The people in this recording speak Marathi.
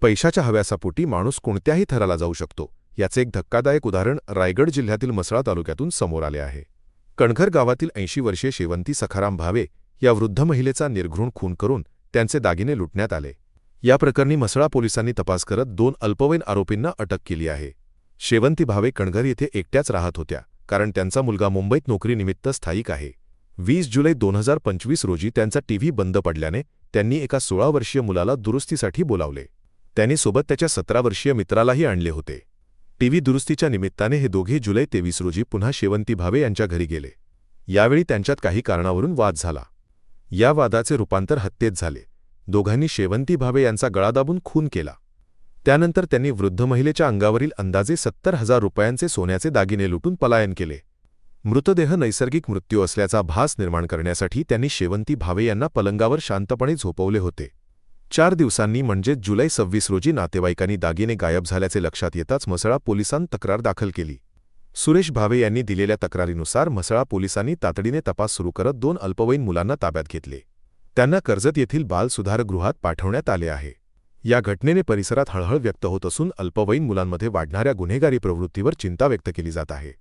पैशाच्या हव्यासापोटी माणूस कोणत्याही थराला जाऊ शकतो. याचे एक धक्कादायक उदाहरण रायगड जिल्ह्यातील मसळा तालुक्यातून समोर आले आहे. कणघर गावातील ऐंशी वर्षीय शेवंती सखाराम भावे या वृद्ध महिलेचा निर्घृण खून करून त्यांचे दागिने लुटण्यात आले. या प्रकरणी मसळा पोलिसांनी तपास करत दोन अल्पवयीन आरोपींना अटक केली आहे. शेवंती भावे कणघर येथे एकट्याच राहत होत्या कारण त्यांचा मुलगा मुंबईत नोकरीनिमित्त स्थायिक आहे. वीस जुलै दोन हजार पंचवीस रोजी त्यांचा टीव्ही बंद पडल्याने त्यांनी एका सोळा वर्षीय मुलाला दुरुस्तीसाठी बोलावले. त्यांनी सोबत त्याच्या सतरा वर्षीय मित्रालाही आणले होते. टीव्ही दुरुस्तीच्या निमित्ताने हे दोघे जुलै तेवीस रोजी पुन्हा शेवंती भावे यांच्या घरी गेले. यावेळी त्यांच्यात काही कारणावरून वाद झाला. या वादाचे रूपांतर हत्येत झाले. दोघांनी शेवंती भावे यांचा गळा दाबून खून केला. त्यानंतर त्यांनी वृद्ध महिलेच्या अंगावरील अंदाजे सत्तर हजार रुपयांचे सोन्याचे दागिने लुटून पलायन केले. मृतदेह नैसर्गिक मृत्यू असल्याचा भास निर्माण करण्यासाठी त्यांनी शेवंती भावे यांना पलंगावर शांतपणे झोपवले होते. चार दिवसांनी म्हणजे जुलै सव्वीस रोजी नातेवाईकांनी दागिने गायब झाल्याचे लक्षात येताच मसळा पोलिसांत तक्रार दाखल केली. सुरेश भावे यांनी दिलेल्या तक्रारीनुसार मसळा पोलिसांनी तातडीने तपास सुरू करत दोन अल्पवयीन मुलांना ताब्यात घेतले. त्यांना कर्जत येथील बाल सुधारगृहात पाठवण्यात आले आहे. या घटनेने परिसरात हळहळ व्यक्त होत असून अल्पवयीन मुलांमध्ये वाढणाऱ्या गुन्हेगारी प्रवृत्तीवर चिंता व्यक्त केली जात आहे.